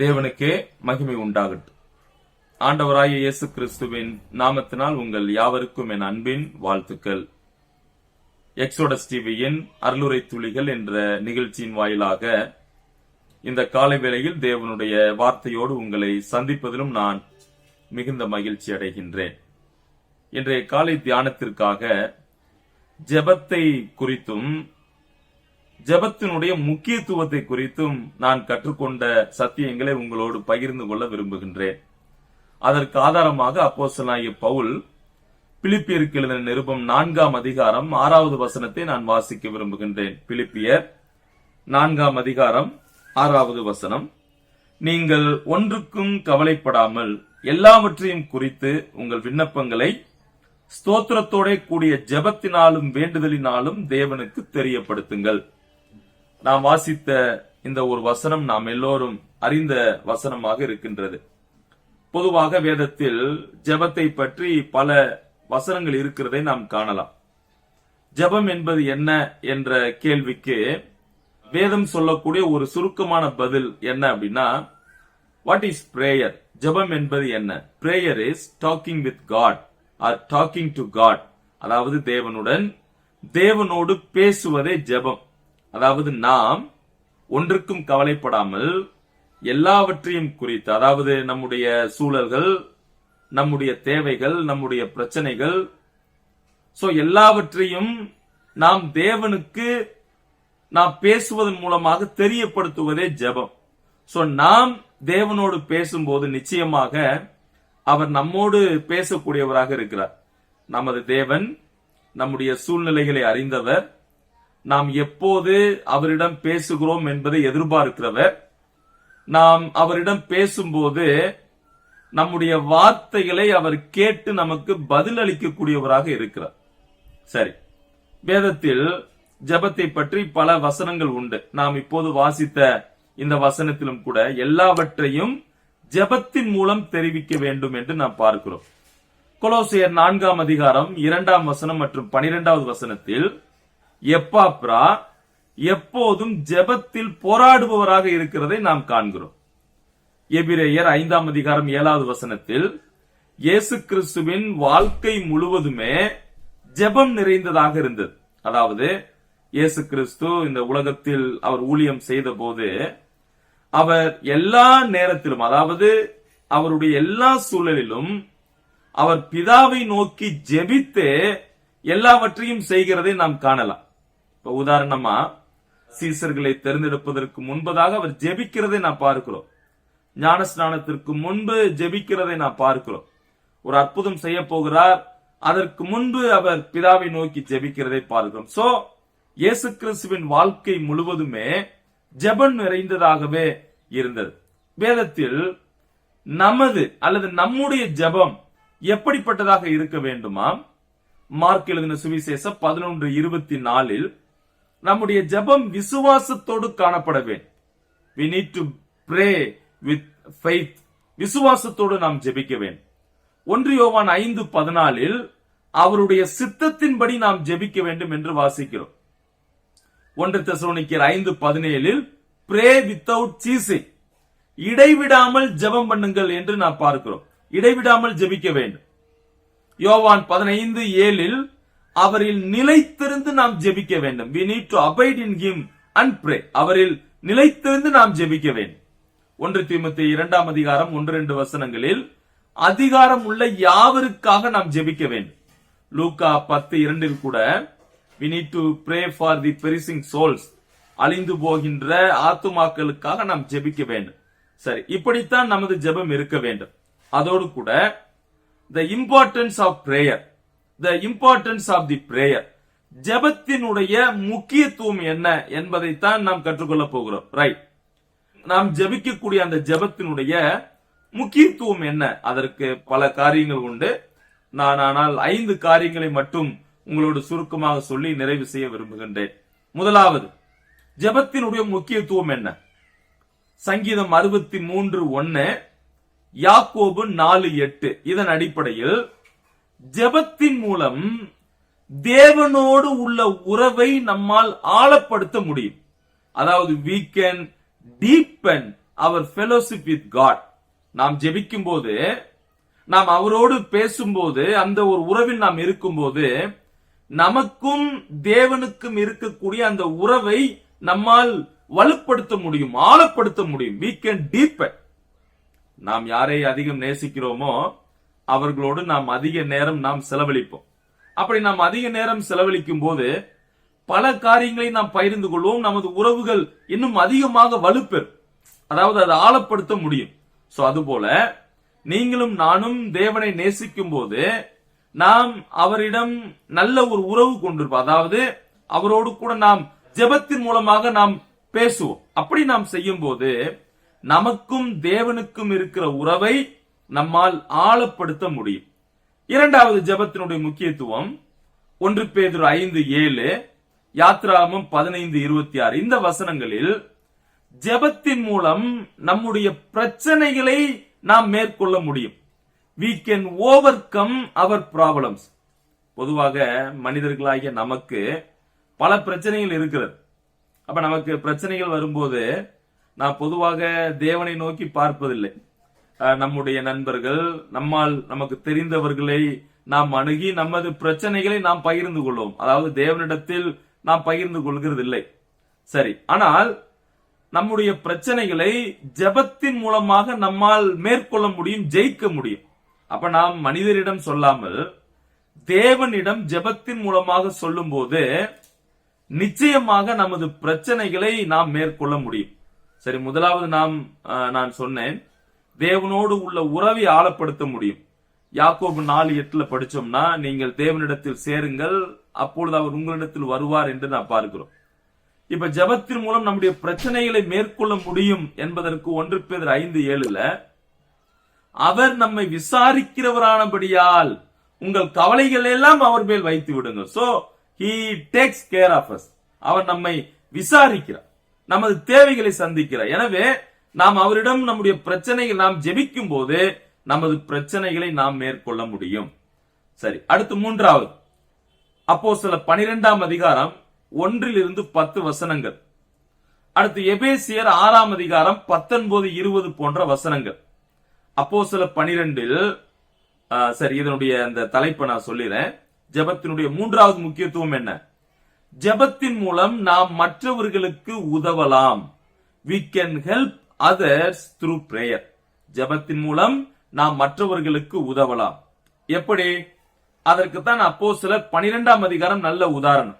தேவனுக்கே மகிமை உண்டாகட்டும். ஆண்டவராய இயேசு கிறிஸ்துவின் நாமத்தினால் உங்கள் யாவருக்கும் என் அன்பின் வாழ்த்துக்கள். எக்ஸோடஸ் டிவியின் அருளுரை துளிகள் என்ற நிகழ்ச்சியின் வாயிலாக இந்த காலை வேளையில் தேவனுடைய வார்த்தையோடு உங்களை சந்திப்பதிலும் நான் மிகுந்த மகிழ்ச்சி அடைகின்றேன். இன்றைய காலை தியானத்திற்காக ஜெபத்தை குறித்தும் ஜெபத்தினுடைய முக்கியத்துவத்தை குறித்தும் நான் கற்றுக்கொண்ட சத்தியங்களை உங்களோடு பகிர்ந்து கொள்ள விரும்புகின்றேன். அதற்கு ஆதாரமாக அப்போசனாய பவுல் பிலிப்பியருக்கு எழுதின நிருபம் நான்காம் அதிகாரம் ஆறாவது வசனத்தை நான் வாசிக்க விரும்புகின்றேன். பிலிப்பியர் நான்காம் அதிகாரம் ஆறாவது வசனம். நீங்கள் ஒன்றுக்கும் கவலைப்படாமல் எல்லாவற்றையும் குறித்து உங்கள் விண்ணப்பங்களை ஸ்தோத்திரத்தோட கூடிய ஜெபத்தினாலும் வேண்டுதலினாலும் தேவனுக்கு தெரியப்படுத்துங்கள். நாம் வாசித்த இந்த ஒரு வசனம் நாம் எல்லோரும் அறிந்த வசனமாக இருக்கின்றது. பொதுவாக வேதத்தில் ஜெபத்தை பற்றி பல வசனங்கள் இருக்கிறதை நாம் காணலாம். ஜெபம் என்பது என்ன என்ற கேள்விக்கு வேதம் சொல்லக்கூடிய ஒரு சுருக்கமான பதில் என்ன அப்படின்னா வாட் இஸ் பிரேயர் ஜெபம் என்பது என்ன? Prayer is talking with God or talking to God அதாவது தேவனுடன் தேவனோடு பேசுவதே ஜெபம். அதாவது நாம் ஒன்றுக்கும் கவலைப்படாமல் எல்லாவற்றையும் குறித்து அதாவது நம்முடைய சூழல்கள் நம்முடைய தேவைகள் நம்முடைய பிரச்சனைகள் சோ எல்லாவற்றையும் நாம் தேவனுக்கு நாம் பேசுவதன் மூலமாக தெரியப்படுத்துவதே ஜெபம். சோ நாம் தேவனோடு பேசும்போது நிச்சயமாக அவர் நம்மோடு பேசக்கூடியவராக இருக்கிறார். நமது தேவன் நம்முடைய சூழ்நிலைகளை அறிந்தவர். நாம் எப்போது அவரிடம் பேசுகிறோம் என்பதை எதிர்பார்க்கிறவர் நாம் அவரிடம் பேசும்போது நம்முடைய வார்த்தைகளை அவர் கேட்டு நமக்கு பதில் அளிக்கக்கூடியவராக இருக்கிறார். சரி வேதத்தில் ஜெபத்தை பற்றி பல வசனங்கள் உண்டு. நாம் இப்போது வாசித்த இந்த வசனத்திலும் கூட எல்லாவற்றையும் ஜெபத்தின் மூலம் தெரிவிக்க வேண்டும் என்று நாம் பார்க்கிறோம். கொலோசியர் நான்காம் அதிகாரம் இரண்டாம் வசனம் மற்றும் பனிரெண்டாவது வசனத்தில் எப்பாப்ரா எப்போதும் ஜெபத்தில் போராடுபவராக இருக்கிறதை நாம் காண்கிறோம். எபிரேயர் ஐந்தாம் அதிகாரம் ஏழாவது வசனத்தில் இயேசு கிறிஸ்துவின் வாழ்க்கை முழுவதுமே ஜெபம் நிறைந்ததாக இருந்தது. அதாவது இயேசு கிறிஸ்து இந்த உலகத்தில் அவர் ஊழியம் செய்த போது அவர் எல்லா நேரத்திலும் அதாவது அவருடைய எல்லா சூழலிலும் அவர் பிதாவை நோக்கி ஜெபித்து எல்லாவற்றையும் செய்கிறதை நாம் காணலாம். இப்ப உதாரணமா சீசர்களை தேர்ந்தெடுப்பதற்கு முன்பதாக அவர் ஜெபிக்கிறதை நான் பார்க்கிறோம். ஞானஸ்நானத்திற்கு முன்பு ஜெபிக்கிறதை நான் பார்க்கிறோம். ஒரு அற்புதம் செய்ய போகிறார் அதற்கு முன்பு அவர் பிதாவை நோக்கி ஜெபிக்கிறதை பார்க்கிறோம். சோ இயேசு கிறிஸ்துவின் வாழ்க்கை முழுவதுமே ஜெபம் நிறைந்ததாகவே இருந்தது. வேதத்தில் நமது அல்லது நம்முடைய ஜெபம் எப்படிப்பட்டதாக இருக்க வேண்டுமா மார்க் எழுதின சுவிசேஷம் பதினொன்று இருபத்தி நாலில் நம்முடைய ஜெபம் விசுவாசத்தோடு காணப்பட வேண்டும் we need to விசுவாசத்தோடு நாம் ஜெபிக்க வேண்டும் ஒன்று யோவான் ஐந்து பதினாலில் அவருடைய சித்தத்தின்படி நாம் ஜெபிக்க வேண்டும் என்று வாசிக்கிறோம். ஒன்று தெசலோனிக்கர் ஐந்து பதினேழில் பிரே வித்தவுட் சீசிங் இடைவிடாமல் ஜெபம் பண்ணுங்கள் என்று நாம் பார்க்கிறோம். இடைவிடாமல் ஜெபிக்க வேண்டும். யோவான் பதினைந்து ஏழில் அவரில் நிலைத்திருந்து நாம் ஜெபிக்க வேண்டும். We need to abide in him and pray அவரில் நிலைத்திருந்து நாம் ஜெபிக்க வேண்டும். ஒன்று தீமத்தி இரண்டாம் அதிகாரம் ஒன்று ரெண்டு வசனங்களில் அதிகாரம் உள்ள யாவருக்காக நாம் ஜெபிக்க வேண்டும்? லூக்கா பத்து இரண்டில் கூட we need to pray for the perishing souls அழிந்து போகின்ற ஆத்துமாக்களுக்காக நாம் ஜெபிக்க வேண்டும். சரி இப்படித்தான் நமது ஜெபம் இருக்க வேண்டும். அதோடு கூட the importance of prayer the importance of the prayer ஜெபத்தினுடைய முக்கியத்துவம் என்ன என்பதைத்தான் நாம் கற்றுக்கொள்ள போகிறோம். ரைட் நாம் ஜெபிக்கக்கூடிய அந்த ஜெபத்தினுடைய முக்கியத்துவம் என்ன? அதற்கு பல காரியங்கள் உண்டு. நான் ஆனால் ஐந்து காரியங்களை மட்டும் உங்களோடு சுருக்கமாக சொல்லி நிறைவு செய்ய விரும்புகின்றேன். முதலாவது ஜெபத்தினுடைய முக்கியத்துவம் என்ன? சங்கீதம் அறுபத்தி மூன்று ஒன்னு யாக்கோபு நாலு எட்டு. இதன் அடிப்படையில் ஜெபத்தின் மூலம் தேவனோடு உள்ள உறவை நம்மால் ஆழப்படுத்த முடியும். அதாவது we can deepen our fellowship with God நாம் ஜெபிக்கும் போது நாம் அவரோடு பேசும்போது அந்த ஒரு உறவில் நாம் இருக்கும்போது நமக்கும் தேவனுக்கும் இருக்கக்கூடிய அந்த உறவை நம்மால் வலுப்படுத்த முடியும் ஆழப்படுத்த முடியும். We கேன் டீப்பன் நாம் யாரை அதிகம் நேசிக்கிறோமோ அவர்களோடு நாம் அதிக நேரம் நாம் செலவழிப்போம். அப்படி நாம் அதிக நேரம் செலவழிக்கும் போது பல காரியங்களை நாம் பகிர்ந்து கொள்வோம். நமது உறவுகள் இன்னும் அதிகமாக வலுப்பெறும். அதாவது அதை ஆழப்படுத்த முடியும். சோ அதுபோல நீங்களும் நானும் தேவனை நேசிக்கும் போது நாம் அவரிடம் நல்ல ஒரு உறவு கொண்டிருப்போம். அதாவது அவரோடு கூட நாம் ஜெபத்தின் மூலமாக நாம் பேசுவோம். அப்படி நாம் செய்யும் போது நமக்கும் தேவனுக்கும் இருக்கிற உறவை நம்மால் ஆழப்படுத்த முடியும். இரண்டாவது ஜெபத்தினுடைய முக்கியத்துவம் ஒன்று பேதர் ஐந்து ஏழு யாத்ராமம் பதினைந்து இருபத்தி ஆறு. இந்த வசனங்களில் ஜெபத்தின் மூலம் நம்முடைய பிரச்சனைகளை நாம் மேற்கொள்ள முடியும். We can overcome our problems பொதுவாக மனிதர்களாகிய நமக்கு பல பிரச்சனைகள் இருக்கிறது. அப்ப நமக்கு பிரச்சனைகள் வரும்போது நான் பொதுவாக தேவனை நோக்கி பார்ப்பதில்லை. நம்முடைய நண்பர்கள் நம்மால் நமக்கு தெரிந்தவர்களை நாம் அணுகி நமது பிரச்சனைகளை நாம் பகிர்ந்து கொள்வோம். அதாவது தேவனிடத்தில் நாம் பகிர்ந்து கொள்கிறது இல்லை சரி ஆனால் நம்முடைய பிரச்சனைகளை ஜெபத்தின் மூலமாக நம்மால் மேற்கொள்ள முடியும் ஜெயிக்க முடியும். அப்ப நாம் மனிதரிடம் சொல்லாமல் தேவனிடம் ஜெபத்தின் மூலமாக சொல்லும்போது நிச்சயமாக நமது பிரச்சனைகளை நாம் மேற்கொள்ள முடியும். சரி முதலாவது நாம் நான் சொன்னேன். தேவனோடு உள்ள உறவை ஆழப்படுத்த முடியும். யாக்கோபு நாலு எட்டுல படிச்சோம்னா நீங்கள் தேவனிடத்தில் சேருங்கள் அப்பொழுது அவர் உங்களிடத்தில் வருவார் என்று நான் பார்க்கிறோம். இப்ப ஜெபத்தின் மூலம் நம்முடைய பிரச்சனைகளை மேற்கொள்ள முடியும் என்பதற்கு ஒன்று பேர் ஐந்து ஏழுல அவர் நம்மை விசாரிக்கிறவரானபடியால் உங்கள் கவலைகள் எல்லாம் அவர் மேல் வைத்து விடுங்கள். So he takes care of us அவர் நம்மை விசாரிக்கிறார். நமது தேவைகளை சந்திக்கிறார். எனவே நாம் அவரிடம் நம்முடைய பிரச்சனைகள் நாம் ஜெபிக்கும் போது நமது பிரச்சனைகளை நாம் மேற்கொள்ள முடியும். சரி அடுத்து மூன்றாவது. அப்போ சில பனிரெண்டாம் அதிகாரம் ஒன்றில் இருந்து பத்து வசனங்கள். அடுத்து எபேசியர் ஆறாம் அதிகாரம் பத்தொன்பது இருபது போன்ற வசனங்கள். அப்போ சில பனிரெண்டில் சரி இதனுடைய அந்த தலைப்பை நான் சொல்லிடுறேன் ஜெபத்தினுடைய மூன்றாவது முக்கியத்துவம் என்ன? ஜெபத்தின் மூலம் நாம் மற்றவர்களுக்கு உதவலாம். We can help others through prayer ஜெபத்தின் மூலம் நாம் மற்றவர்களுக்கு உதவலாம். எப்படி? அதற்கு தான் அப்போ சிலர் பனிரெண்டாம் அதிகாரம் நல்ல உதாரணம்.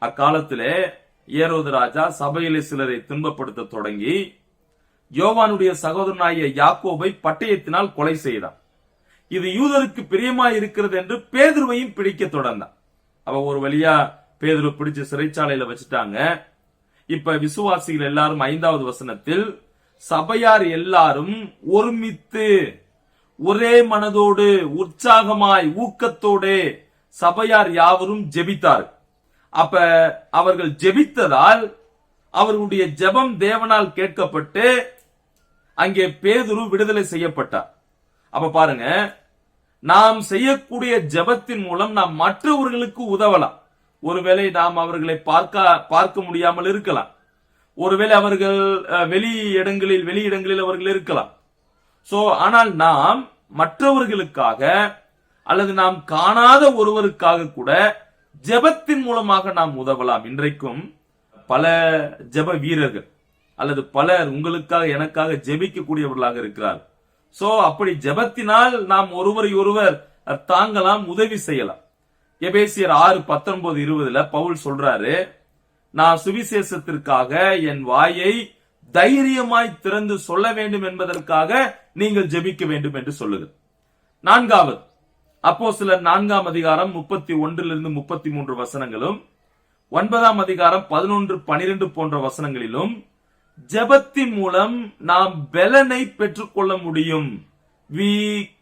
அக்காலத்திலே ஏரோது ராஜா சபையிலே சிலரை துன்பப்படுத்த தொடங்கி யோவானுடைய சகோதரனாகிய யாக்கோபை பட்டயத்தினால் கொலை செய்தான். இது யூதருக்கு பிரியமாய் இருக்கிறது என்று பேதுருவையும் பிடிக்க தொடர்ந்தான். அவ ஒரு வழியா பேதுரு பிடிச்சு சிறைச்சாலையில வச்சுட்டாங்க. இப்ப விசுவாசிகள் எல்லாரும் ஐந்தாவது வசனத்தில் சபையார் எல்லாரும் ஒருமித்து ஒரே மனதோடு உற்சாகமாய் ஊக்கத்தோடு சபையார் யாவரும் ஜெபித்தார். அப்ப அவர்கள் ஜெபித்ததால் அவர்களுடைய ஜெபம் தேவனால் கேட்கப்பட்டு அங்கே பேதுரு விடுதலை செய்யப்பட்டார். அப்ப பாருங்க நாம் செய்யக்கூடிய ஜெபத்தின் மூலம் நாம் மற்றவர்களுக்கு உதவலாம். ஒருவேளை நாம் அவர்களை பார்க்க பார்க்க முடியாமல் இருக்கலாம். ஒருவேளை அவர்கள் வெளி இடங்களில் வெளி இடங்களில் அவர்கள் இருக்கலாம். சோ ஆனால் நாம் மற்றவர்களுக்காக அல்லது நாம் காணாத ஒருவருக்காக கூட ஜெபத்தின் மூலமாக நாம் உதவலாம். இன்றைக்கும் பல ஜெப வீரர்கள் அல்லது பலர் உங்களுக்காக எனக்காக ஜெபிக்கக்கூடியவர்களாக இருக்கிறார் சோ அப்படி ஜெபத்தினால் நாம் ஒருவரை ஒருவர் தாங்கலாம் உதவி செய்யலாம். எபேசியர் ஆறு பத்தொன்பது இருபதுல பவுல் சொல்றாரு நான் சுவிசேஷத்திற்காக என் வாயை தைரியமாய் திறந்து சொல்ல வேண்டும் என்பதற்காக நீங்கள் ஜெபிக்க வேண்டும் என்று சொல்லுது. நான்காவது அப்போ சிலர் நான்காம் அதிகாரம் முப்பத்தி ஒன்றிலிருந்து முப்பத்தி மூன்று வசனங்களும் ஒன்பதாம் அதிகாரம் பதினொன்று பனிரெண்டு போன்ற வசனங்களிலும் ஜபத்தின் மூலம் நாம் பெலனை பெற்றுக்கொள்ள முடியும். We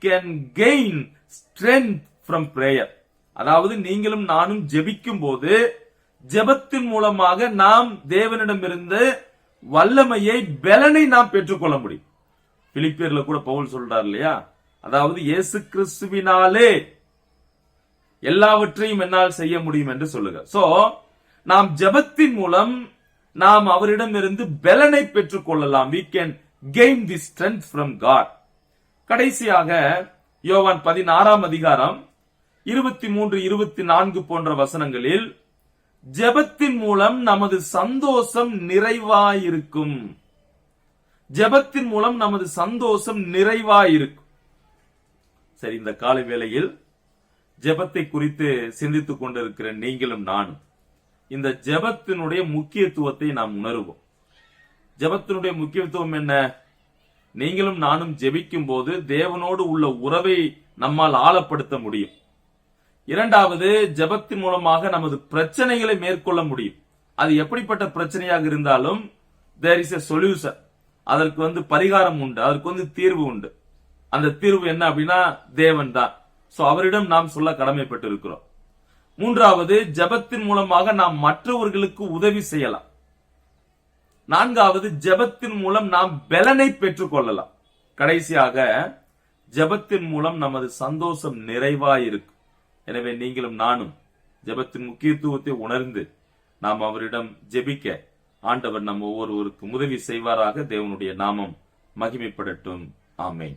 can gain strength from prayer அதாவது நீங்களும் நானும் ஜெபிக்கும் போது ஜெபத்தின் மூலமாக நாம் தேவனிடமிருந்து வல்லமையை பெலனை நாம் பெற்றுக்கொள்ள முடியும். பிலிப்பியர்ல கூட பவுல் சொல்றார் இல்லையா? அதாவது இயேசு கிறிஸ்துவினாலே எல்லாவற்றையும் என்னால் செய்ய முடியும் என்று சொல்லுங்க. சோ நாம் ஜெபத்தின் மூலம் நாம் அவரிடமிருந்து பலனை பெற்றுக் கொள்ளலாம் we can gain the strength from God கடைசியாக யோவான் பதினாறாம் அதிகாரம் இருபத்தி மூன்று இருபத்தி நான்கு போன்ற வசனங்களில் ஜெபத்தின் மூலம் நமது சந்தோஷம் நிறைவாயிருக்கும். ஜெபத்தின் மூலம் நமது சந்தோஷம் நிறைவாயிருக்கும். சரி இந்த காலை வேளையில் ஜெபத்தை குறித்து சிந்தித்துக் கொண்டிருக்கிற நீங்களும் நானும் இந்த ஜெபத்தினுடைய முக்கியத்துவத்தை நாம் உணருவோம். ஜெபத்தினுடைய முக்கியத்துவம் என்ன? நீங்களும் நானும் ஜெபிக்கும் போது தேவனோடு உள்ள உறவை நம்மால் ஆழப்படுத்த முடியும். இரண்டாவது ஜெபத்தின் மூலமாக நமது பிரச்சனைகளை மேற்கொள்ள முடியும். அது எப்படிப்பட்ட பிரச்சனையாக இருந்தாலும் தேர் இஸ் எ சொல்யூஷன் அதற்கு வந்து பரிகாரம் உண்டு அதற்கு வந்து தீர்வு உண்டு. அந்த தீர்வு என்ன அப்படின்னா தேவன் தான். சோ அவரிடம் நாம் சொல்ல கடமைப்பட்டு இருக்கிறோம் மூன்றாவது ஜெபத்தின் மூலமாக நாம் மற்றவர்களுக்கு உதவி செய்யலாம். நான்காவது ஜெபத்தின் மூலம் நாம் பலனை பெற்றுக் கொள்ளலாம் கடைசியாக ஜெபத்தின் மூலம் நமது சந்தோஷம் நிறைவாயிருக்கும். எனவே நீங்களும் நானும் ஜெபத்தின் முக்கியத்துவத்தை உணர்ந்து நாம் அவரிடம் ஜெபிக்க ஆண்டவர் நம் ஒவ்வொருவருக்கும் உதவி செய்வாராக தேவனுடைய நாமம் மகிமைப்படட்டும். ஆமேன்.